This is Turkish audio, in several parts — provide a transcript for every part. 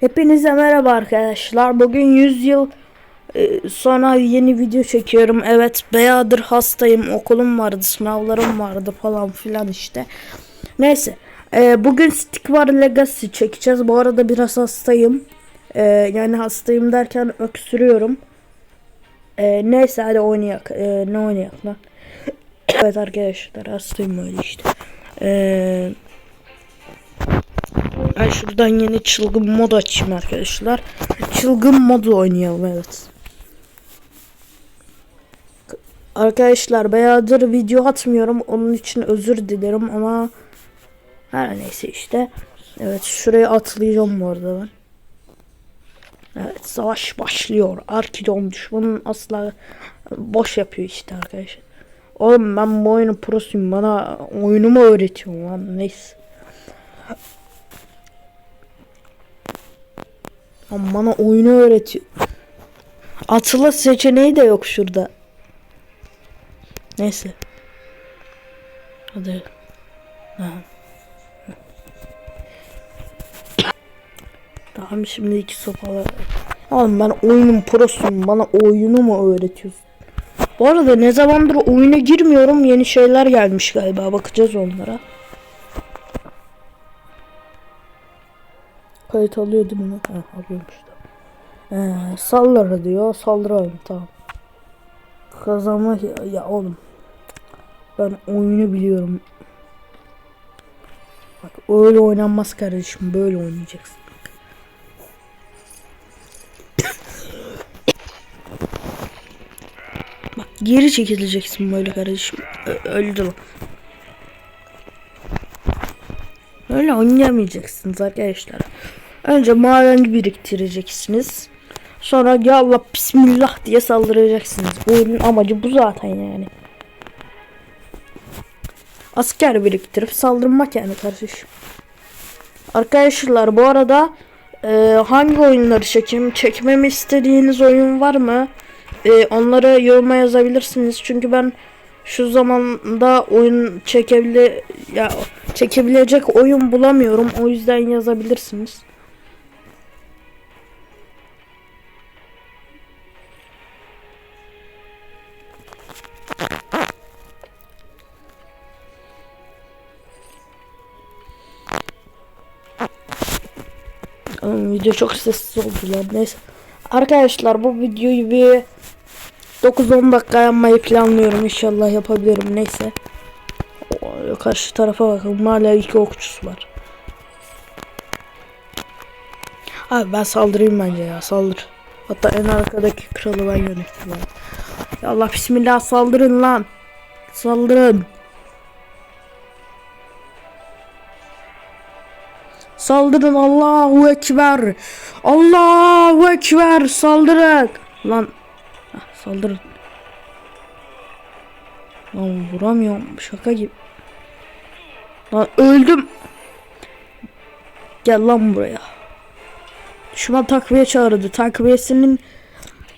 Hepinize merhaba arkadaşlar. Bugün 100 yıl e, sonra yeni video çekiyorum. Evet bayağıdır hastayım. Okulum vardı, sınavlarım vardı falan filan işte. Neyse. e, bugün Stick War Legacy çekeceğiz. Bu arada biraz hastayım. E, yani hastayım derken öksürüyorum. Neyse hadi oynayak. Ne oynayak lan? evet arkadaşlar hastayım öyle işte. Eee ben şuradan yeni çılgın mod açayım arkadaşlar. Çılgın modu oynayalım evet. Arkadaşlar bayağıdır video atmıyorum. Onun için özür dilerim ama her neyse işte. Evet şuraya atlayacağım bu arada ben. Evet savaş başlıyor. Arkidon düşmanın asla boş yapıyor işte arkadaşlar. Oğlum ben bu oyunun prosuyum. Bana oyunumu öğretiyor lan neyse. Bana oyunu öğretiyor. Atla seçeneği de yok şurada. Neyse. Hadi. Ha. Tamam şimdi iki sopalar. Oğlum ben oyunun prosuyum. Bana oyunu mu öğretiyorsun? Bu arada ne zamandır oyuna girmiyorum. Yeni şeyler gelmiş galiba. Bakacağız onlara. Kayıt alıyor değil mi? Ha, alıyormuş da. Ee, sallara diyor. Saldıralım tamam. Kazanma ya, ya oğlum. Ben oyunu biliyorum. Bak öyle oynanmaz kardeşim. Böyle oynayacaksın. Bak geri çekileceksin böyle kardeşim. Ö- öldü lan. Öyle oynayamayacaksınız arkadaşlar. Önce maden biriktireceksiniz. Sonra ya Allah bismillah diye saldıracaksınız. Bu oyunun amacı bu zaten yani. Asker biriktirip saldırmak yani kardeşim. Arkadaşlar bu arada e, hangi oyunları çekeyim? Çekmemi istediğiniz oyun var mı? E, onları yoruma yazabilirsiniz. Çünkü ben şu zamanda oyun çekebile ya çekebilecek oyun bulamıyorum. O yüzden yazabilirsiniz. Video çok sessiz oldu lan. Neyse. Arkadaşlar bu videoyu bir 9-10 dakika yapmayı planlıyorum. İnşallah yapabilirim. Neyse. O, karşı tarafa bakalım. Hala iki okçusu var. Abi ben saldırayım bence ya. Saldır. Hatta en arkadaki kralı ben yönettim. Ya Allah bismillah saldırın lan. Saldırın. Saldırın Allahu Ekber. Allahu Ekber. Saldırın. Lan. Hah, saldırın. Lan vuramıyorum. Şaka gibi. Lan öldüm. Gel lan buraya. Düşman takviye çağırdı. Takviyesinin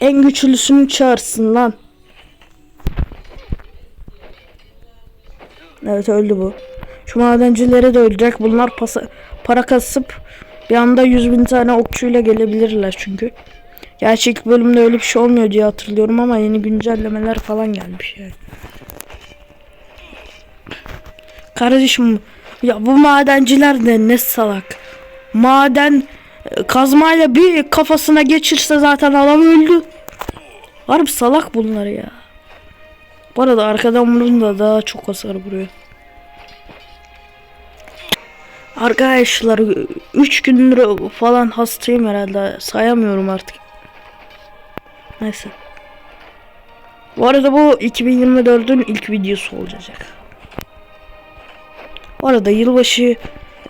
en güçlüsünü çağırsın lan. Evet öldü bu. Şu madencileri de ölecek. Bunlar pasa, para kasıp bir anda 100 bin tane okçuyla gelebilirler çünkü. Gerçi ilk bölümde öyle bir şey olmuyor diye hatırlıyorum ama yeni güncellemeler falan gelmiş yani. Kardeşim ya bu madenciler de ne salak. Maden e, kazmayla bir kafasına geçirse zaten adam öldü. Harbi salak bunlar ya. Bu arada arkadan vurun da daha çok hasar vuruyor. Arkadaşlar 3 gündür falan hastayım herhalde. Sayamıyorum artık. Neyse. Bu arada bu 2024'ün ilk videosu olacak. Bu arada yılbaşı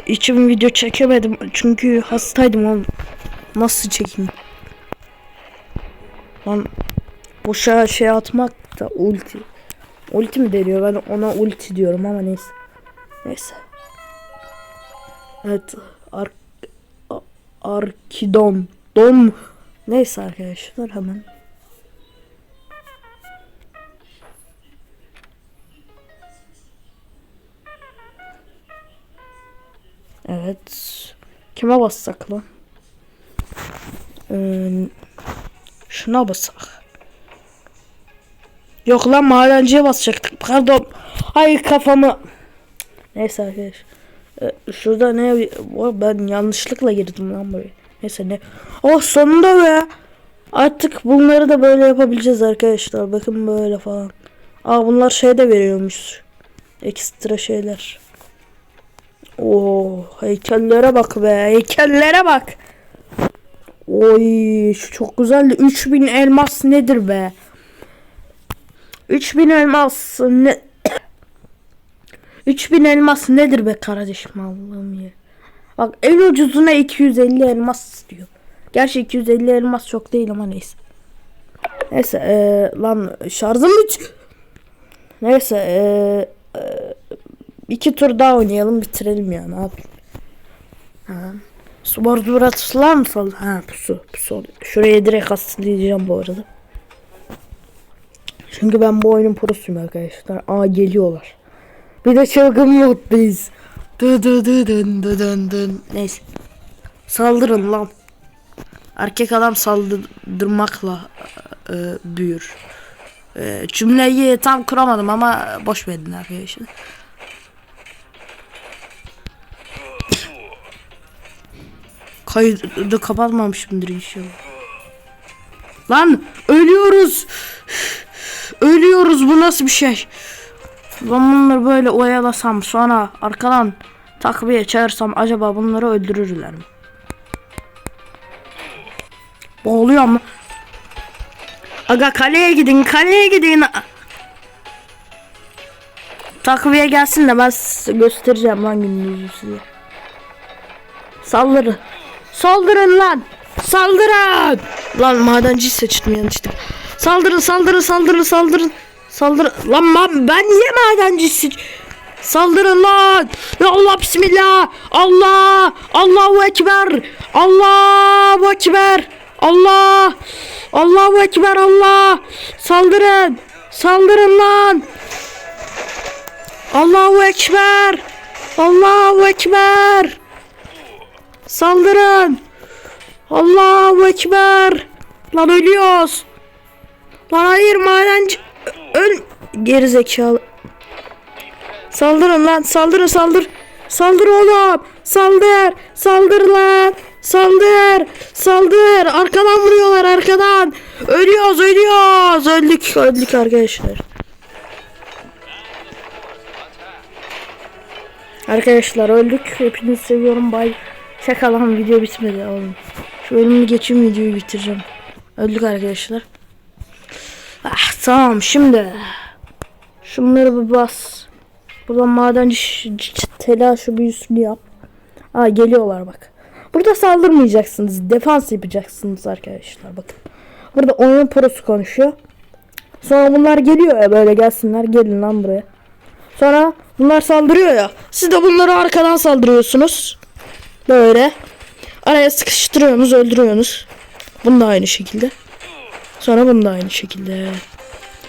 için video çekemedim çünkü hastaydım oğlum. Nasıl çekeyim? Lan boşa şey atmak da ulti. Ulti mi deniyor? Ben ona ulti diyorum ama neyse. Neyse. Evet. Ar A- Arkidon. Dom. Neyse arkadaşlar hemen. Evet. Kime bassak lan? Ee, şuna basak. Yok lan madenciye basacaktık. Pardon. Hayır kafamı. Neyse arkadaş. Ee, şurada ne ben yanlışlıkla girdim lan buraya. Neyse ne. Oh sonunda be. Artık bunları da böyle yapabileceğiz arkadaşlar. Bakın böyle falan. Aa bunlar şey de veriyormuş. Ekstra şeyler. Oo heykellere bak be. Heykellere bak. Oy şu çok güzeldi. 3000 elmas nedir be? 3000 elmas ne? 3000 elmas nedir be kardeşim Allah'ım ya. Bak en ucuzuna 250 elmas istiyor. Gerçi 250 elmas çok değil ama neyse. Neyse ee, lan şarjım hiç. Neyse ee, ee, iki tur daha oynayalım bitirelim ya ne yapayım. Ha. Spor duratlar mı falan? Ha pusu pusu. Şuraya direkt asıllayacağım bu arada. Çünkü ben bu oyunun prosuyum arkadaşlar. Aa geliyorlar. Bir de çılgın moddayız. Dı dı dı dın dı dın dın. Neyse. Saldırın lan. Erkek adam saldırmakla e, büyür. E, cümleyi tam kuramadım ama boş verin arkadaşlar. Kaydı kapatmamışımdır inşallah. Lan ölüyoruz. Ölüyoruz bu nasıl bir şey? Ben bunları böyle oyalasam sonra arkadan takviye çağırsam acaba bunları öldürürler mi? Boğuluyor mu? Aga kaleye gidin kaleye gidin. Takviye gelsin de ben göstereceğim lan gününüzü size. Saldırın. Saldırın lan. Saldırın. Lan madenci seçtim yanlışlıkla. Saldırın saldırın saldırın saldırın. Saldırın. Lan ma- ben niye madenci seç... Saldırın lan. Ya Allah bismillah. Allah. Allahu ekber. Allahu ekber. Allah. Allahu ekber Allah. Saldırın. Saldırın lan. Allahu ekber. Allahu ekber. Saldırın. Allahu ekber. Lan ölüyoruz. Lan hayır madenci. Öl. Geri zekalı. Saldırın lan. Saldır saldır. Saldır oğlum. Saldır. Saldır lan. Saldır. Saldır. Arkadan vuruyorlar arkadan. Ölüyoruz ölüyoruz. Öldük öldük arkadaşlar. Arkadaşlar öldük. Hepinizi seviyorum. Bay. Şaka lan video bitmedi oğlum. Şu bölümü geçeyim videoyu bitireceğim. Öldük arkadaşlar. Tamam şimdi. Şunları bir bas. Buradan madenci telaşı büyüsünü yap. Aa geliyorlar bak. Burada saldırmayacaksınız. Defans yapacaksınız arkadaşlar bakın. Burada oyun prosu konuşuyor. Sonra bunlar geliyor ya böyle gelsinler. Gelin lan buraya. Sonra bunlar saldırıyor ya. Siz de bunları arkadan saldırıyorsunuz. Böyle. Araya sıkıştırıyorsunuz, öldürüyorsunuz. Bunu da aynı şekilde. Sonra bunu da aynı şekilde.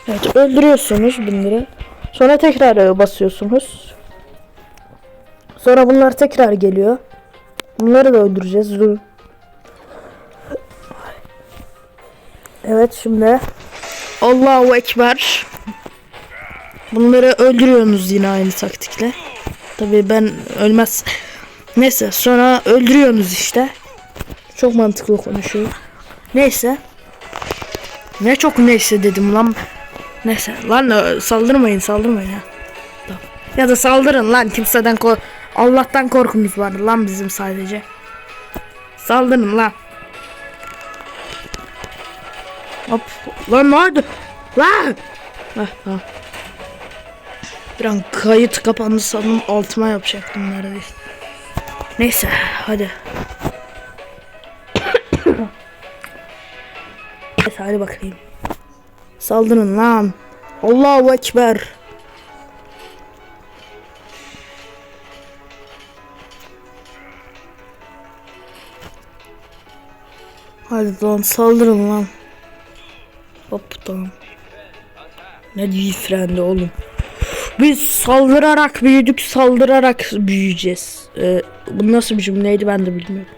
Evet, öldürüyorsunuz bunları. Sonra tekrar basıyorsunuz. Sonra bunlar tekrar geliyor. Bunları da öldüreceğiz. Dur. Evet şimdi Allahu Ekber. Bunları öldürüyorsunuz yine aynı taktikle. Tabii ben ölmez. Neyse sonra öldürüyorsunuz işte. Çok mantıklı konuşuyor. Neyse. Ne çok neyse dedim lan. Neyse lan e, saldırmayın saldırmayın ya. Ya da saldırın lan kimseden ko Allah'tan korkumuz var lan bizim sadece. Saldırın lan. Hop. Lan ne oldu? Lan. Bir an kayıt kapandı sandım altıma yapacaktım neredeyse. Neyse hadi. Neyse hadi bakayım. Saldırın lan. Allahu Ekber. Hadi lan saldırın lan. Hop tamam. Ne değil frendi oğlum. Biz saldırarak büyüdük, saldırarak büyüyeceğiz. Ee, bu nasıl bir cümleydi ben de bilmiyorum.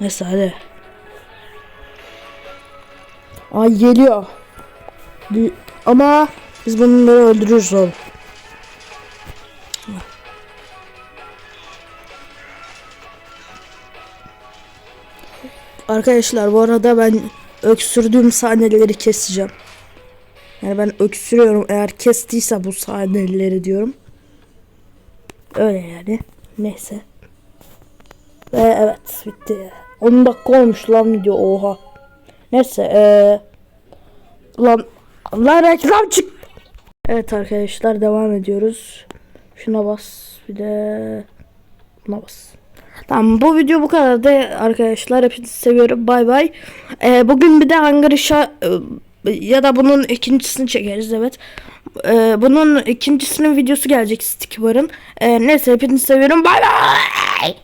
Neyse hadi. Ay geliyor. Ama biz bunları öldürürüz oğlum. Arkadaşlar bu arada ben öksürdüğüm sahneleri keseceğim. Yani ben öksürüyorum eğer kestiyse bu sahneleri diyorum. Öyle yani. Neyse. Ve evet bitti. 10 dakika olmuş lan video oha. Neyse eee lan lan reklam çık. Evet arkadaşlar devam ediyoruz. Şuna bas bir de buna bas. Tamam bu video bu kadar da arkadaşlar hepinizi seviyorum bay bay. Ee, bugün bir de Hunger Işa ya da bunun ikincisini çekeriz evet. Ee, bunun ikincisinin videosu gelecek Stickbar'ın. Ee, neyse hepinizi seviyorum bay bay.